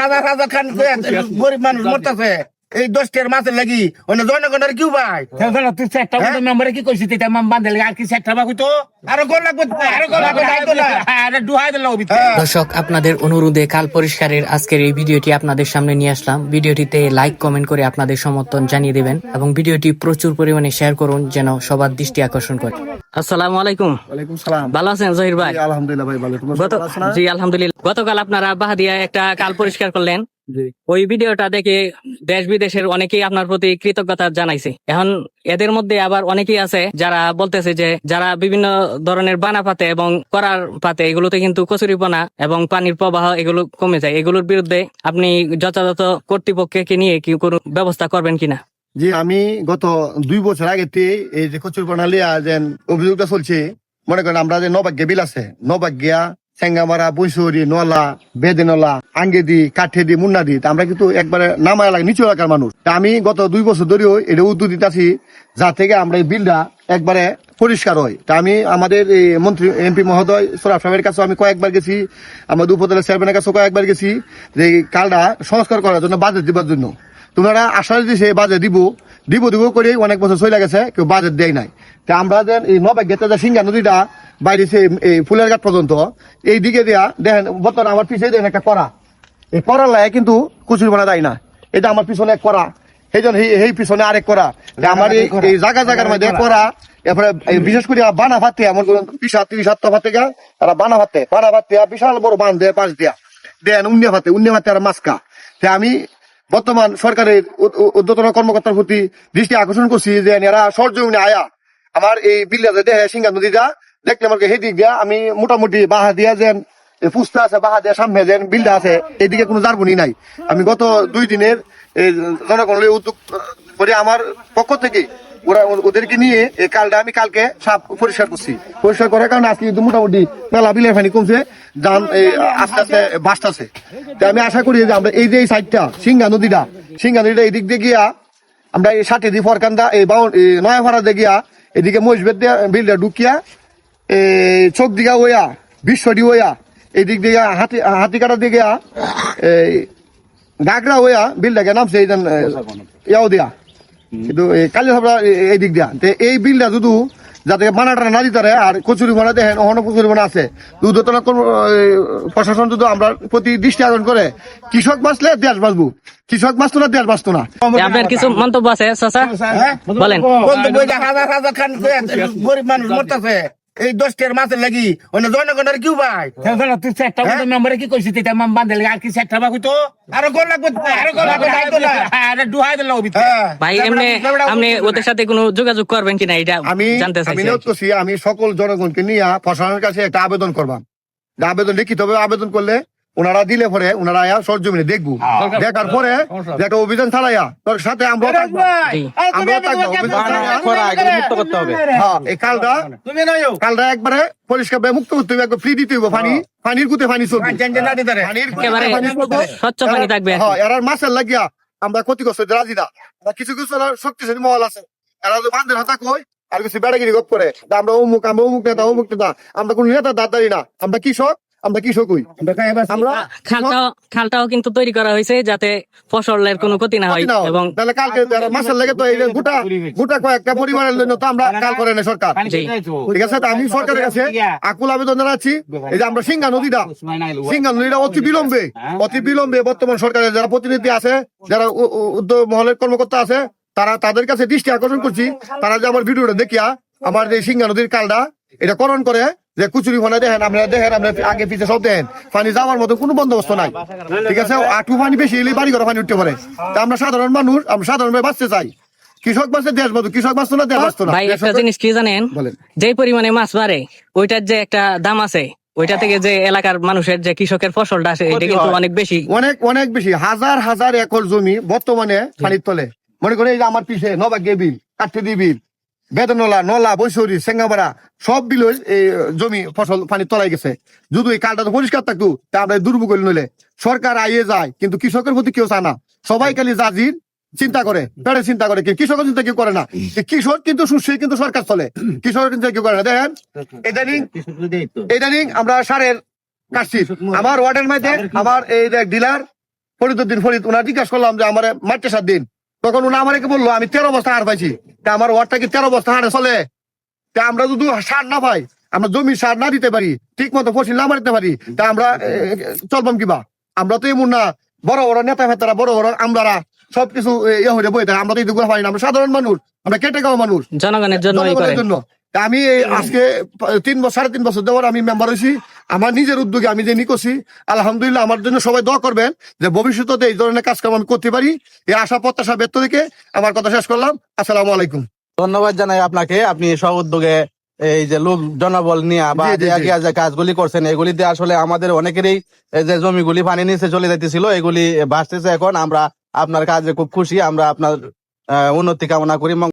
হাজার হাজার খান গরিব মানুষ মরতেছে। এই দশটার মাসের লাগি অন্য জনগণের কিউ ভাই? তুই চারটা হ্যাঁ? মেম্বারে কি কইছিস? তুই আমার বান্ধে আর কি চারটা বাকি তো আরও গোল লাগবে আরও গোল লাগবে তাই তো না আরে ডুহাই দিল হ্যাঁ। দর্শক আপনাদের অনুরোধে কাল পরিষ্কারের আজকের এই ভিডিওটি আপনাদের সামনে নিয়ে আসলাম। ভিডিওটিতে লাইক কমেন্ট করে আপনাদের সমর্থন জানিয়ে দেবেন এবং ভিডিওটি প্রচুর পরিমাণে শেয়ার করুন যেন সবার দৃষ্টি আকর্ষণ করে। আসসালামু আলাইকুম। ওয়ালাইকুম সালাম। ভালো আছেন জহির ভাই? আলহামদুলিল্লাহ ভাই ভালো। তোমার গত ভালো আছো না? জি আলহামদুলিল্লাহ। গতকাল আপনারা বাহাদিয়া একটা কাল পরিষ্কার করলেন। ওই ভিডিওটা দেখে দেশ বিদেশের অনেকেই আপনার প্রতি কৃতজ্ঞতা জানাইছে। এখন এদের মধ্যে আবার অনেকেই আছে যারা বলতেছে যে যারা বিভিন্ন ধরনের বানা পাতে এবং করার পাতে এগুলোতে কিন্তু কচুরিপনা এবং পানির প্রবাহ এগুলো কমে যায়। এগুলোর বিরুদ্ধে আপনি যথাযথ কর্তৃপক্ষকে নিয়ে কি কোনো ব্যবস্থা করবেন কিনা? জি আমি গত দুই বছর আগে এই যে কচুর প্রণালিয়া যে অভিযোগটা চলছে, মনে করেন আমরা যে নবাগ্য বিল আছে, নবাগ্যা সেঙ্গামারা বৈশরি নলা বেদেনলা কাঠেদি, মুন্নাদি, তা আমরা কিন্তু একবারে নামা এলাকা নিচু এলাকার মানুষ। আমি গত দুই বছর ধরেও এটা উদ্যোগ দিতেছি, যা থেকে আমরা এই বিলটা একবারে পরিষ্কার হয়। তা আমি আমাদের এই মন্ত্রী, এমপি মহোদয়, সরাফ সাহেবের কাছে আমি কয়েকবার গেছি, আমাদের উপজেলা চেয়ারম্যানের কাছে কয়েকবার গেছি, যে কালটা সংস্কার করার জন্য বাজেট দিবার জন্য। তোমরা আশা দিছে বাজে দিব। দিব দিব করে অনেক বছর চলে গেছে কেউ বাজেট দেয় নাই। তা আমরা যে এই নবাগ গেতে যে সিঙ্গা নদীটা বাইরেছে এই ফুলের ঘাট পর্যন্ত এই দিকে দিয়া দেখেন বর্তমানে আমার পিছিয়ে দেখেন একটা করা এই করার লাগে কিন্তু কুচুরি বানা দেয় না। এটা আমার পিছনে এক করা সেই জন্য এই পিছনে আরেক করা আমার এই জায়গা জায়গার মধ্যে করা এরপরে বিশেষ করে বানা ভাতে করুন বিশ হাত তিরিশ হাত ভাতে গা তারা বানা ভাতে বানা ভাতে বিশাল বড় বান দেয় পাঁচ দিয়া। দেন উন্নিয়া ভাতে উন্নিয়া ভাতে আর মাস্কা তা আমি বর্তমান সরকারের উদ্যতন কর্মকর্তার প্রতি দৃষ্টি আকর্ষণ করছি যে এরা সরজমিনে আয়া। আমার এই বিল্লা যে দেহে সিঙ্গা নদীটা দেখলে আমাকে সেই দিক দিয়া আমি মোটামুটি বাহা দিয়া যেন পুস্তা আছে, বাহা দিয়া সামনে যেন বিলটা আছে এইদিকে কোনো জারবনি নাই। আমি গত দুই দিনের এই জনগণের উদ্যোগ করে আমার পক্ষ থেকে ওরা ওদেরকে নিয়ে এই কালটা আমি কালকে সাপ পরিষ্কার করছি। পরিষ্কার করার কারণে আজকে মোটামুটি মেলা বিলের ফানি কমছে। যান আস্তে আস্তে বাঁচতেছে। তো আমি আশা করি যে আমরা এই যে এই সাইডটা সিঙ্গা নদীটা সিঙ্গা নদীটা এই দিক দিয়ে গিয়া আমরা এই ষাটে দি ফরকান্দা, এই বাউন নয়াভাড়া দিয়ে গিয়া এদিকে মসজিদ দিয়ে বিলটা ঢুকিয়া, এই চোখ দিঘা ওয়া বিশ্বডি ওয়া এই দিক দিয়ে হাতি হাতি কাটা দিয়ে গিয়া, এই গাগরা ওয়া বিলটাকে নামছে এই ইয়াও দিয়া। কিন্তু কালী সাবরা এই দিক দিয়া। এই বিলটা শুধু যাতে মানাটা না দিতে আর কচুরি মানা দেখেন অহন কচুরি মানা আছে। দুর্ঘটনা প্রশাসন যদি আমরা প্রতি দৃষ্টি আয়োজন করে কৃষক বাঁচলে দেশ বাঁচবো। কৃষক বাঁচতো না দেশ বাঁচতো না। আপনার কিছু মন্তব্য আছে চাচা? বলেন। হাজার হাজার খান গরিব মানুষ মরতেছে। এই দশটার মাসের লাগি। অন্য জনগণের কি ভাই। তুই চারটা নম্বরে মেম্বারে কি কইছিস? তুই আমার বান্ধে আর কি চারটা বাকু তো আরও গোল লাগবে আরও গোল লাগবে তাই তো না। আরে ডুহাই দিল হ্যাঁ। ভাই এমনি আপনি ওদের সাথে কোনো যোগাযোগ করবেন কিনা? এটা আমি জানতে আমি নিয়োগ করছি আমি সকল জনগণকে নিয়ে প্রশাসনের কাছে একটা আবেদন করবাম। আবেদন লিখিত হবে আবেদন করলে ওনারা দিলে পরে ওনারা আয়া সরজমিনে দেখব। দেখার পরে একটা অভিযান চালাইয়া তোর সাথে আমরা থাকব। হ্যাঁ, এই কালটা কালটা একবারে পরিষ্কার ভাবে মুক্ত করতে হবে একবার ফ্রি দিতে হবে পানি পানির কুতে পানি চলবে। না দিতে রে। পানির কুতে পানি চলবে। স্বচ্ছ পানি থাকবে। হ্যাঁ এরার মাছের লাগিয়া আমরা ক্ষতিগ্রস্ত রাজি না কিছু কিছু শক্তিশালী মহল আছে। এরা তো বান্ধের হাতা কই আর কিছু বেড়াগিরি গপ করে আমরা অমুক আমরা অমুক নেতা অমুক নেতা। আমরা কোন নেতা দাঁড়াই না। আমরা কৃষক আমরা কৃষক হই আমরা খালটাও খালটাও কিন্তু তৈরি করা হয়েছে যাতে ফসলের কোনো ক্ষতি না হয় হয়। এবং তাহলে কালকে মাছের লাগে তো এই গোটা গোটা কয়েকটা পরিবারের জন্য তো আমরা কাল করে না সরকার। ঠিক আছে আমি সরকারের কাছে আকুল আবেদন জানাচ্ছি এই যে আমরা সিঙ্গা নদীটা সিঙ্গা নদীটা অতি বিলম্বে অতি বিলম্বে বর্তমান সরকারের যারা প্রতিনিধি আছে যারা উদ্যোগ মহলের কর্মকর্তা আছে তারা তাদের কাছে দৃষ্টি আকর্ষণ করছি। তারা যে আমার ভিডিওটা দেখিয়া আমার যে সিঙ্গা নদীর কালটা এটা করণ করে যে কুচুরি ফোনে দেখেন আপনারা দেখেন আপনারা আগে পিছিয়ে সব দেখেন পানি যাওয়ার মতো কোনো বন্দোবস্ত নাই। ঠিক আছে? আটু পানি বেশি এলে বাড়ি ঘরে পানি উঠতে পারে। তা আমরা সাধারণ মানুষ আমরা সাধারণভাবে বাঁচতে চাই। কৃষক বাঁচতে দেশ বাঁচতো কৃষক বাঁচতো না দেশ বাঁচতো না? ভাই একটা জিনিস কি জানেন? যে পরিমাণে মাছ মারে ওইটার যে একটা দাম আছে ওইটা থেকে যে এলাকার মানুষের যে কৃষকের ফসলটা আসে এটা কিন্তু অনেক বেশি। অনেক অনেক বেশি। হাজার হাজার একর জমি বর্তমানে পানির তলে। মনে করে এই যে আমার পিছে নবাগ্যে বিল কাঠেদি বিল বেদনলা নলা বৈশরি সেঙ্গামারা সব বিল এই জমি ফসল পানির তলায় গেছে। যদি এই কালটা তো পরিষ্কার থাকতো তা আমরা দুর্ভোগ নইলে। সরকার আইয়ে যায় কিন্তু কৃষকের প্রতি কেউ চায় না। সবাই খালি জাজির চিন্তা করে পেড়ে চিন্তা করে কৃষকের চিন্তা কেউ করে না। কৃষক কিন্তু সুস্থ কিন্তু সরকার চলে। কৃষকের চিন্তা কেউ করে না। দেখেন ইদানিং ইদানিং আমরা সারের কাটছি আমার ওয়ার্ডের মধ্যে আমার এই ডিলার ফরিদুদ্দিন ফরিদ ওনার জিজ্ঞাসা করলাম যে আমার মাঠে সাত দিন। তখন উনি আমাকে বলল আমি তেরো বস্তা হার পাইছি। তা আমার ওয়ার্ডটা কি তেরো বস্তা হারে চলে? তা আমরা যদি সার না পাই আমরা জমি সার না দিতে পারি ঠিক মতো ফসল না মারতে পারি তা আমরা চলবাম কিবা? আমরা তো এমন না বড় বড় নেতা ফেতারা বড় বড় আমরারা সবকিছু ইয়ে হয়ে বই আমরা তো এটুকু পাই না আমরা সাধারণ মানুষ আমরা কেটে খাওয়া মানুষ। জনগণের জন্য। আমি আজকে তিন বছর সাড়ে তিন বছর দেওয়ার আমি মেম্বার হয়েছি। আমার নিজের উদ্যোগে আমি যে নিকছি আলহামদুলিল্লাহ আমার জন্য সবাই দোয়া করবেন যে ভবিষ্যতে এই ধরনের কাজকাম আমি করতে পারি। এই আশা প্রত্যাশা ব্যক্ত রেখে আমার কথা শেষ করলাম। আসসালামু আলাইকুম। ধন্যবাদ জানাই আপনাকে। আপনি সব উদ্যোগে এই যে লোক জনবল নিয়ে বা যে কাজগুলি করছেন এগুলিতে আসলে আমাদের অনেকেরই যে জমিগুলি পানি নিচে চলে যাইতেছিল এগুলি ভাসতেছে এখন। আমরা আপনার কাজে খুব খুশি আমরা আপনার উন্নতি কামনা করি।